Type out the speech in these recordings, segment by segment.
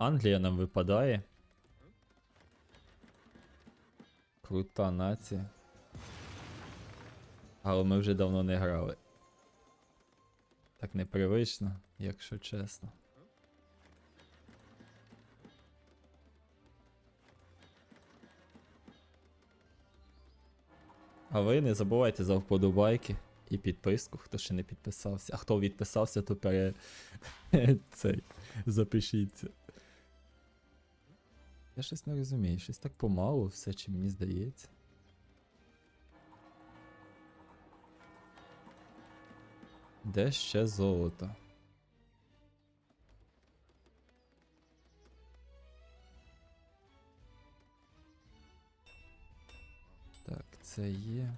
Англія нам випадає. Крута нація. Але ми вже давно не грали. Так непривично, якщо чесно. А ви не забувайте за вподобайки і підписку, хто ще не підписався. А хто відписався, то пере... цей, запишіться. Я щось не розумію, щось так помалу все, чи мені здається. Де ще золото? Так, це є.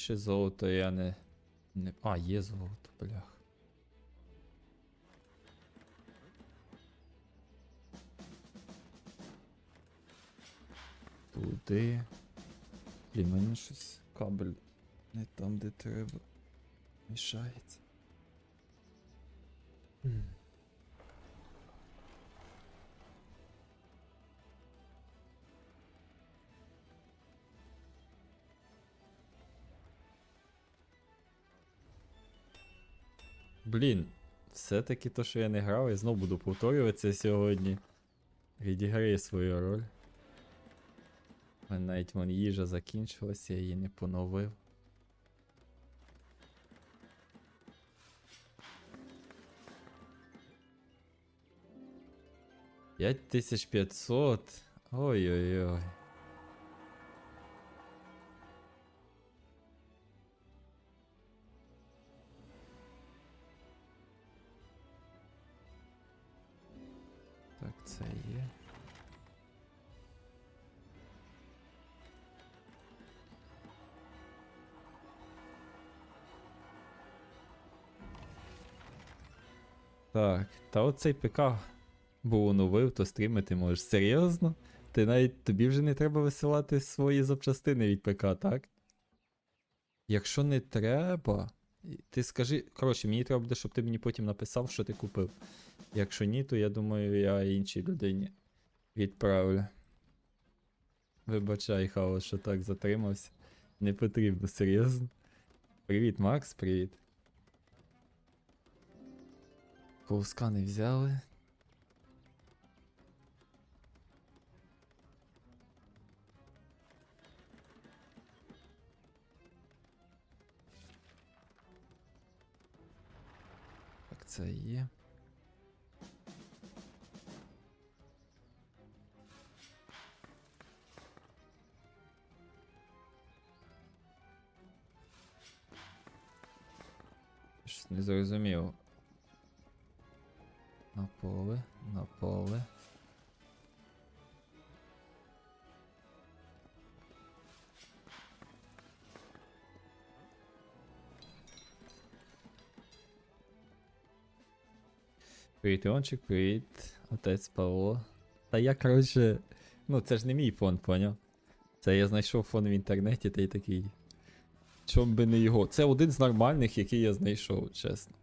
Більше золота я не. не... А, є золото, блях. Туди. Блін, мене щось кабель не там, де треба. Мішається. Блін, все-таки то, що я не грав, я знов буду повторюватися сьогодні. Відіграє свою роль. У мене навіть вон їжа закінчилася, я її не поновив. П'ять тисяч п'ятсот. Ой-ой-ой. Так, та оцей ПК був оновив, то стрімити можеш. Серйозно? Ти навіть тобі вже не треба висилати свої запчастини від ПК, так? Якщо не треба. Ти скажи, коротше, мені треба буде, щоб ти мені потім написав, що ти купив. Якщо ні, то я думаю, я іншій людині відправлю. Вибачай, хаос, що так затримався. Не потрібно, серйозно. Привіт, Макс, привіт. Ковска взяли. Так, це є. Щось не зрозумів. На поле, на поле. Привіт, Іванчик, привіт, отець Павло. Та я, коротше, ну це ж не мій фон, поняв? Це я знайшов фон в інтернеті та й такий. Чом би не його. Це один з нормальних, який я знайшов, чесно.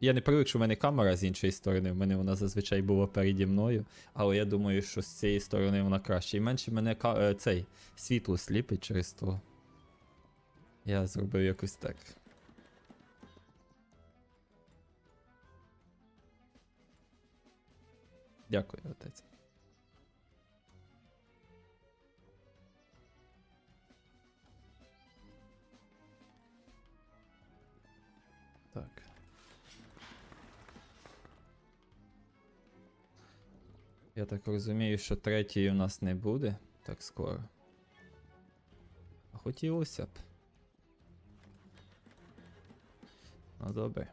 Я не привик, що в мене камера з іншої сторони, в мене вона зазвичай була переді мною, але я думаю, що з цієї сторони вона краще. І менше мене ка- е, цей світло сліпить через то. Я зробив якось так. Дякую, отець. Я так розумію, що третьої у нас не буде так скоро. Хотілося б. Ну добре.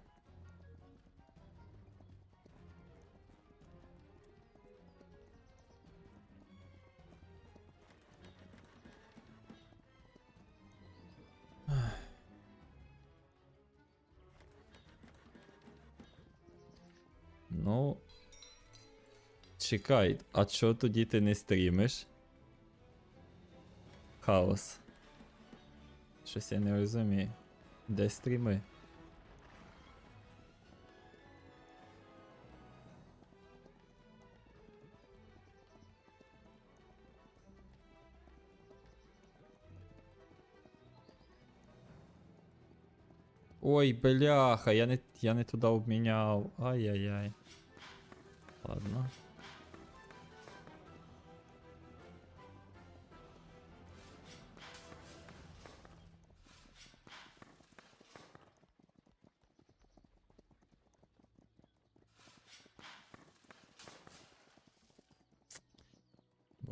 Чекай, а чо тоді ти не стрімиш? Хаос. Щось я не розумію. Де стріми? Ой, бляха, я не, я не туди обміняв. Ай-яй-яй. Ладно.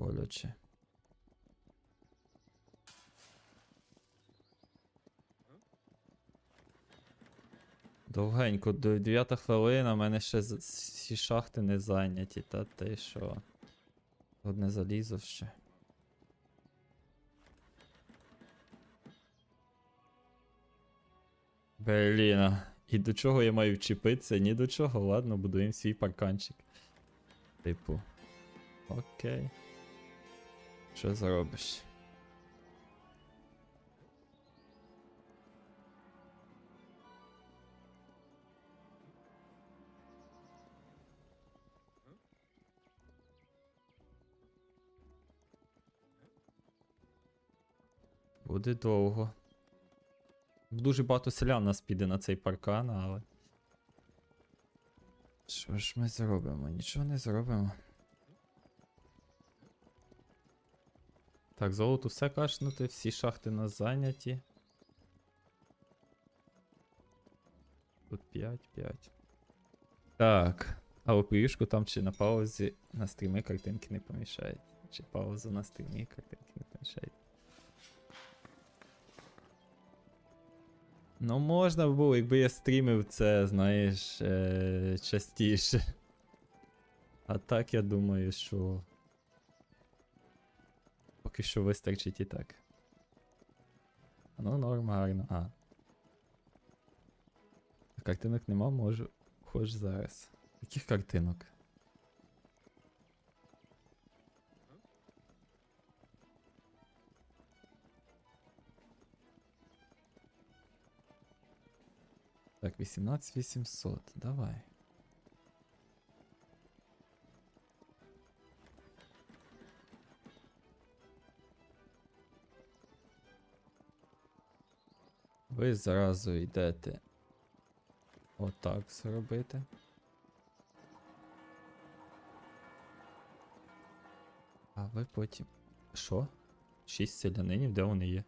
Боляче. Довгенько, до 9 хвилина, в мене ще всі шахти не зайняті, та ти що? Одне залізо ще. Блін, і до чого я маю вчепитися? Ні до чого, ладно, будуємо свій парканчик. Типу. Окей. Що зробиш? Буде довго. Дуже багато селян нас піде на цей паркан, але. Що ж ми зробимо? Нічого не зробимо. Так, золото все кашнути, всі шахти нас зайняті. Тут 5, 5. Так. А оповішку там чи на паузі на стріми картинки не помішають. Чи паузу на стрімі картинки не помішають. Ну, можна було, якби я стрімив це, знаєш, е- частіше. А так я думаю, що. Поки що вистачить і так. Ну, норм, гарно. А. Картинок нема, можу. Хоч зараз. Яких картинок? Так, 18800, давай. Ви зразу йдете отак зробити. А ви потім. Що? Шість селянинів, де вони є?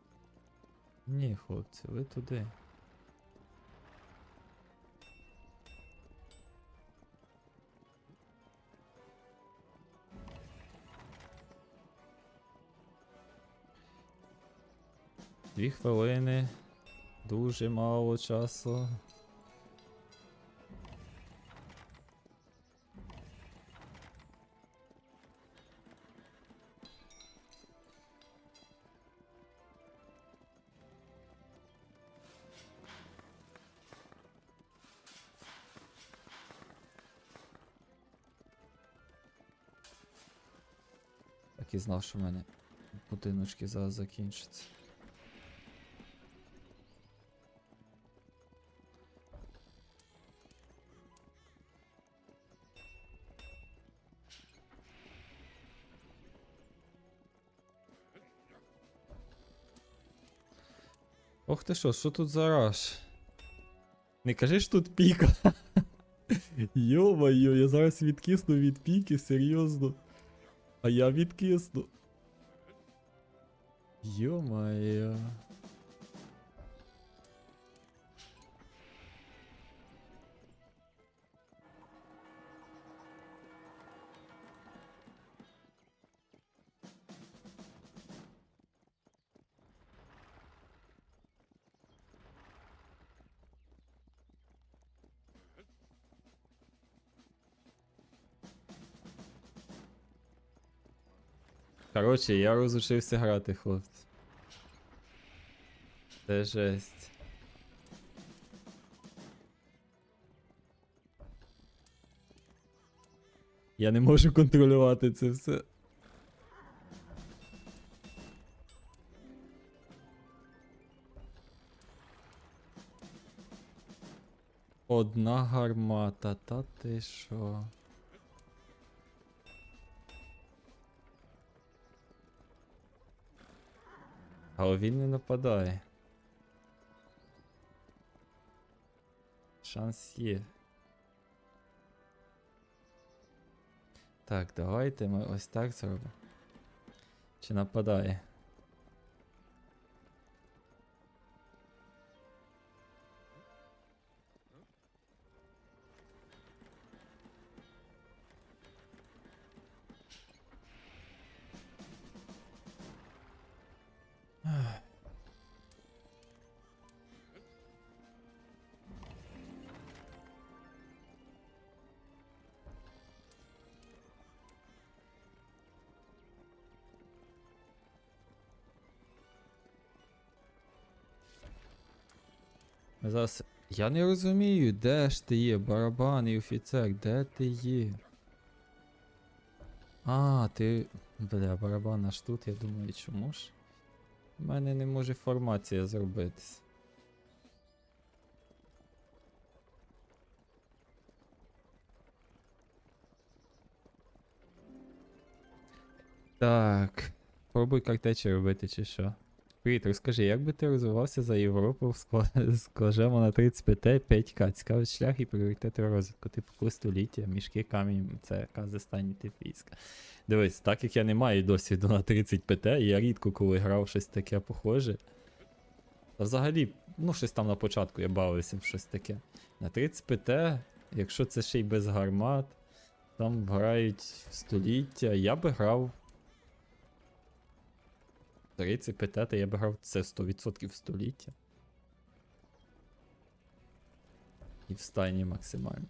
Ні, хлопці, ви туди. Дві хвилини. Дуже мало часу. Так і знав, що в мене будиночки зараз закінчаться. Ти що, що тут за раш? Не кажи що тут піка. Йо-моє, я зараз відкисну від піки, серйозно. А я відкисну. Йо-моє. Коротше, я розучився грати, хлопці. Це жесть. Я не можу контролювати це все. Одна гармата, та ти що? Але він не нападає. Шанс є. Так, давайте ми ось так зробимо. Чи нападає? Зараз. Я не розумію, де ж ти є, барабанний офіцер, де ти є? А, ти. Бля, барабан аж тут, я думаю, чому ж? У мене не може формація зробитись. Так. Пробуй картечі робити чи що. Привіт, розкажи, як би ти розвивався за Європу в скла- на 35 5К? Цікавий шлях і пріоритети розвитку, типу коли століття, мішки, камінь, це казистані тип війська. Дивись, так як я не маю досвіду на 30 ПТ, і я рідко коли грав щось таке похоже. Та взагалі, ну щось там на початку я бавився в щось таке. На 30 ПТ, якщо це ще й без гармат, там грають століття, я би грав 30 ПТ, то я б грав це 100% століття. І в стані максимально.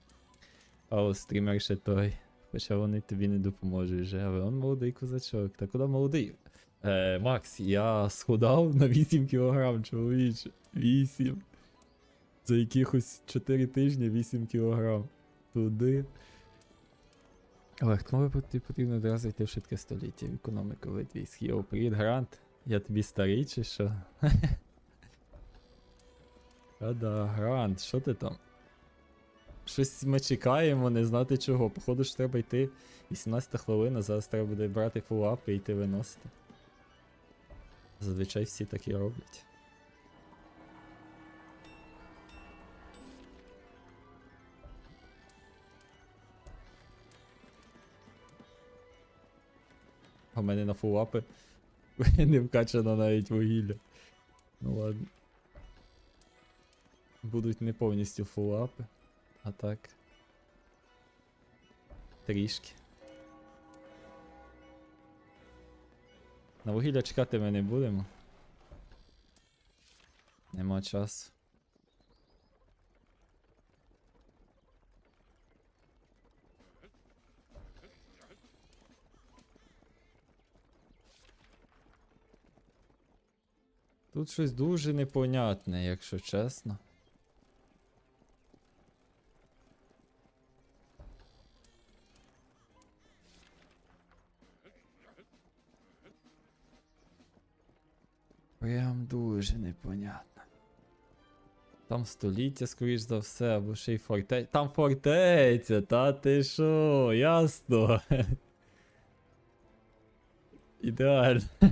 А от стрімер ще той. Хоча вони тобі не допоможуть вже, але он молодий козачок. Та куди молодий? Е, Макс, я схудав на 8 кг, чоловіче. 8. За якихось 4 тижні 8 кг. Туди. Але хто потрібно одразу йти в швидке століття, в економіку вид військ. Йоу, привіт, Грант. Я тобі старий чи що? А да, Грант, що ти там? Щось ми чекаємо, не знати чого. Походу ж треба йти 18 хвилина, зараз треба буде брати фулап і йти виносити. Зазвичай всі так і роблять. В мене на фулапи не вкачано навіть вугілля. Ну ладно. Будуть не повністю фулапи, а так. Трішки. На вугілля чекати ми не будемо. Нема часу. Тут щось дуже непонятне, якщо чесно. Прям дуже непонятно. Там століття, скоріш за все, або ще й фортеця. Там фортеця, та ти що, ясно. Ідеально.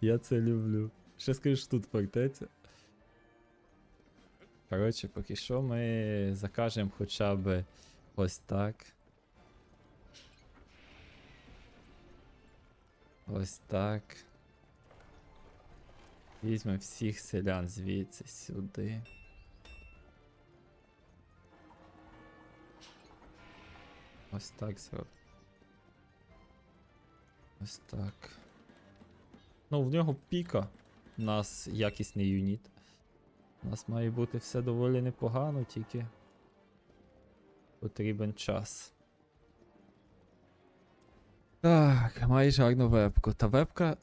Я це люблю. Ще скажеш тут фортеця. Коротше, поки що ми закажемо хоча б ось так. Ось так. Візьмемо всіх селян звідси сюди. Ось так зробимо. Ось так. Ну, в нього піка. У нас якісний юніт. У нас має бути все доволі непогано, тільки потрібен час. Так, маєш гарну вебку. Та вебка.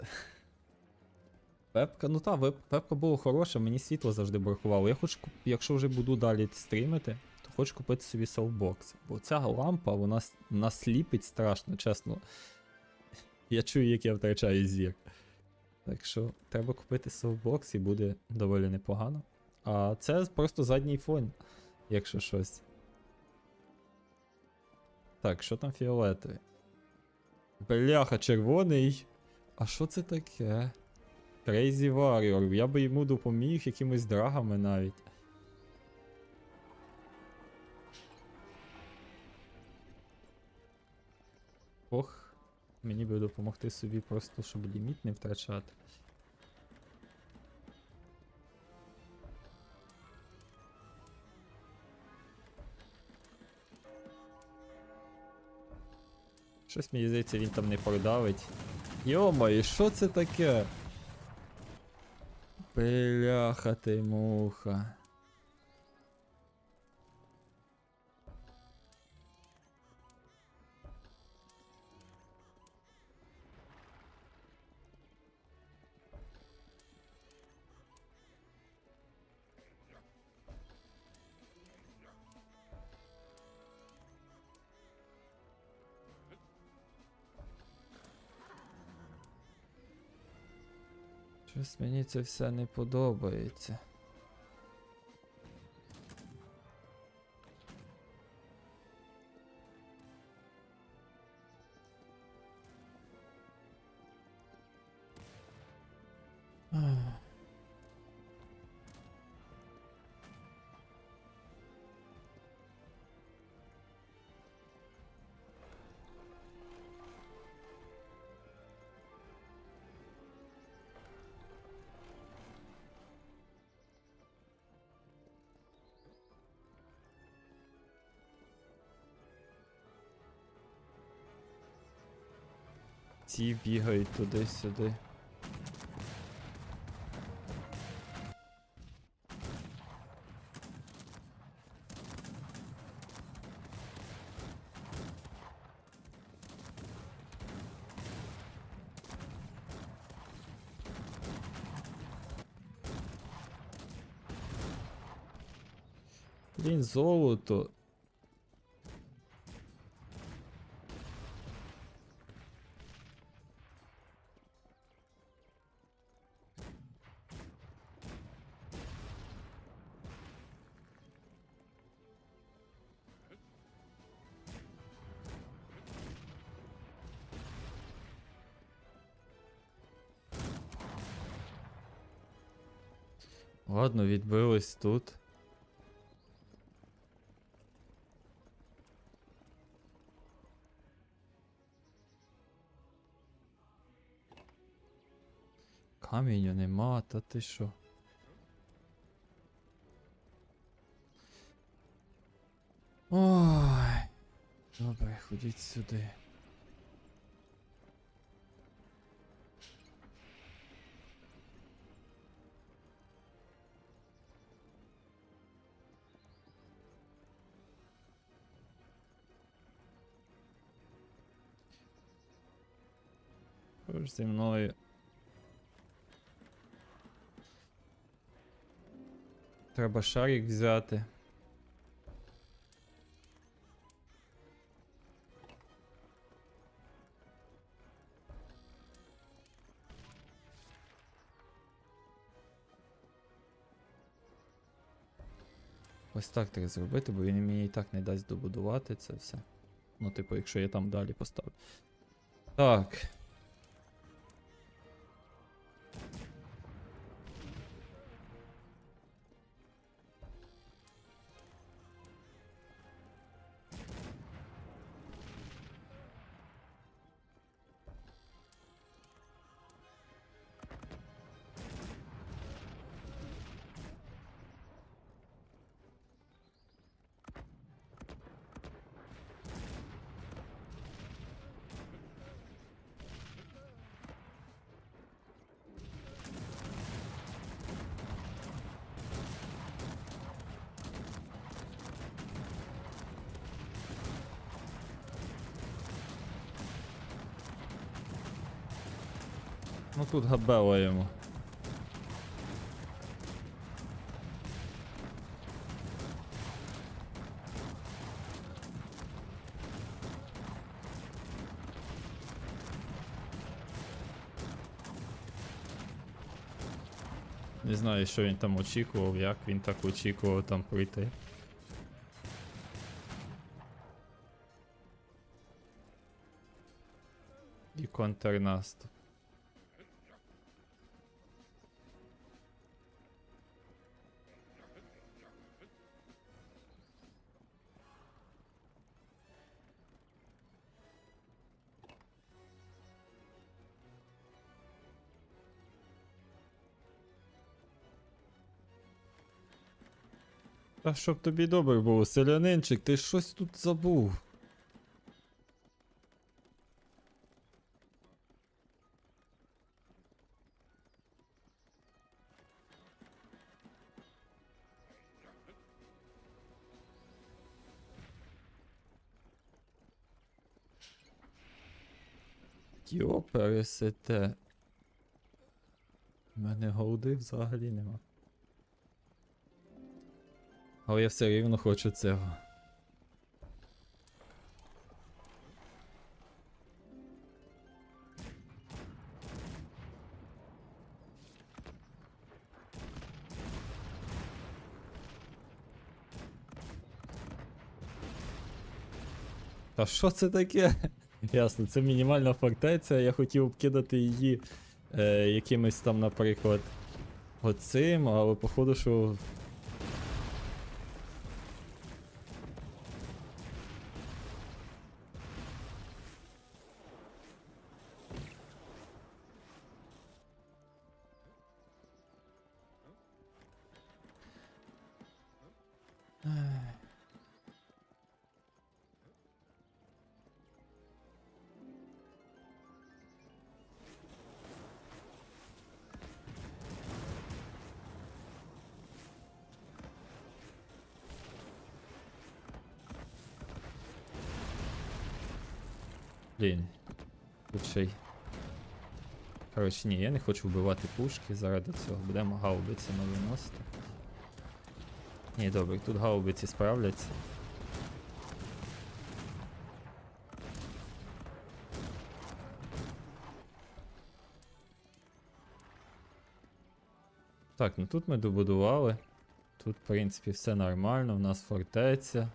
Вебка, ну та, веб, вебка була хороша, мені світло завжди бракувало. Я хоч, куп- якщо вже буду далі стрімити, то хочу купити собі софтбокс. Бо ця лампа, вона с- насліпить страшно, чесно. Я чую, як я втрачаю зір. Так що треба купити софтбокс і буде доволі непогано. А це просто задній фон, якщо щось. Так, що там фіолетовий? Бляха, червоний. А що це таке? Crazy Warrior. Я би йому допоміг якимись драгами навіть. Ох, мені би допомогти собі просто, щоб ліміт не втрачати. Щось мені здається, він там не продавить. Йомай, що це таке? Бляха ти муха. Щось мені це все не подобається. Ці бігають туди-сюди. Блін, золото. Ладно, відбились тут. Каміння нема, та ти що? Ой. Добре, ходіть сюди. Ж зі мною? Треба шарик взяти. Ось так треба зробити, бо він мені і так не дасть добудувати це все. Ну, типу, якщо я там далі поставлю. Так. Ну тут габело йому. Не знаю, що він там очікував, як він так очікував там пройти. І контрнаступ. Та щоб тобі добре було, селянинчик, ти щось тут забув. Йо, пересете. У мене голди взагалі нема. Але я все рівно хочу цього. Та що це таке? Ясно, це мінімальна фортеця, я хотів б кидати її е, якимось там, наприклад, оцим, але походу, що Блін. Тут ще й. Коротше, ні, я не хочу вбивати пушки заради цього. Будемо гаубиці на виносити. Ні, добре, тут гаубиці справляться. Так, ну тут ми добудували. Тут, в принципі, все нормально, у нас фортеця.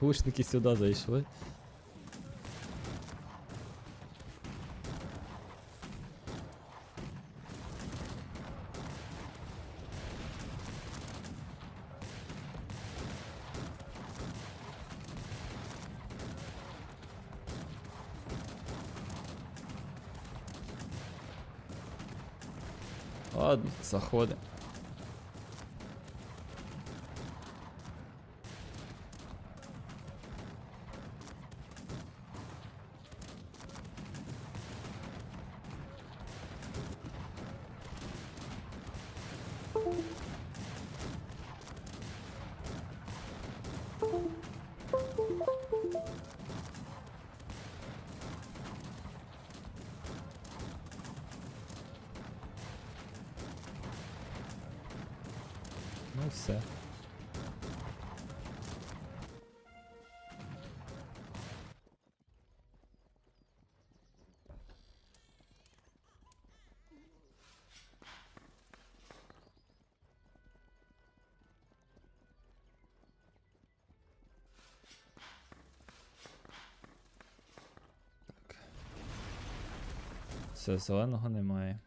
Лучники сюди зайшли. Ладно, заходимо. Ну все. Все, зеленого немає.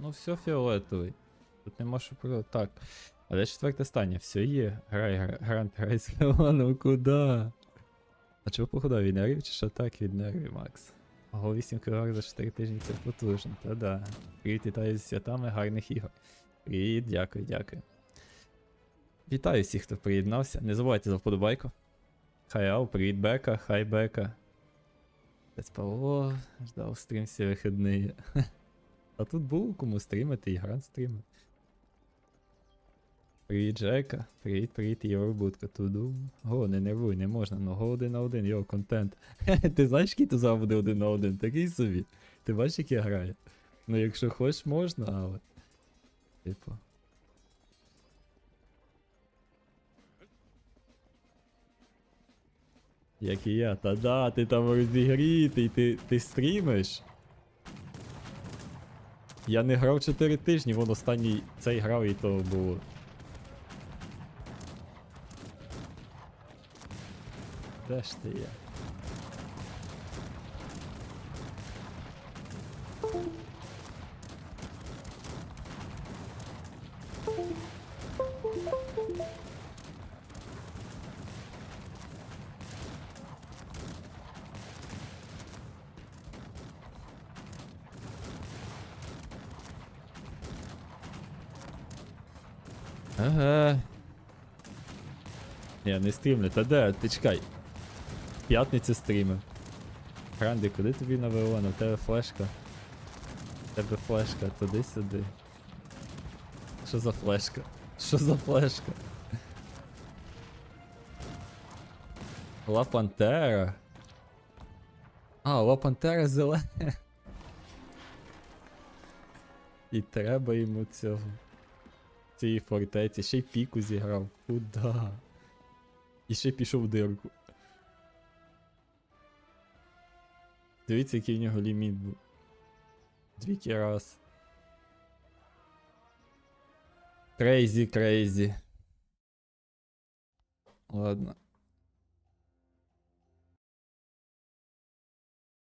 Ну все фіолетовий. Тут нема що про. Так. А де четверте стання? Все є. Грай, грай, грант, грай з ну куди? А чого походу від нервів чи що так від нервів, Макс? Ого, 8 кг за 4 тижні це потужно, та да. Привіт, вітаю з святами гарних ігор. Привіт, дякую, дякую. Вітаю всіх, хто приєднався. Не забувайте за вподобайку. Хай ау, привіт, Бека, хай Бека. Павло ждав стрім всі вихідні. А тут було кому стрімити, і гран стрімить. Привіт, Джека. Привіт, привіт, Євро Будка. Туду. Го, не нервуй, не можна, ну го один на один, йо, контент. Ти знаєш, який тут буде один на один? Такий собі. Ти бачиш, як я граю? Ну, якщо хочеш, можна, але. Типу. Як і я, та да, ти там розігрітий, ти, ти стрімиш. Я не грав 4 тижні, вон останній цей грав і то було. Де ж ти є? Я не стрімлю, та де? Ти чекай. В п'ятницю стрімив. Гранди, куди тобі навело? На тебе флешка. В тебе флешка, туди-сюди. Що за флешка? Що за флешка? Ла Пантера. А, Ла Пантера зелена. І треба йому цього. Цієї фортеці, ще й піку зіграв. Куда? І ще пішов дирку. Дивіться, який в нього ліміт був. Двійки раз. Крейзі, крейзі. Ладно.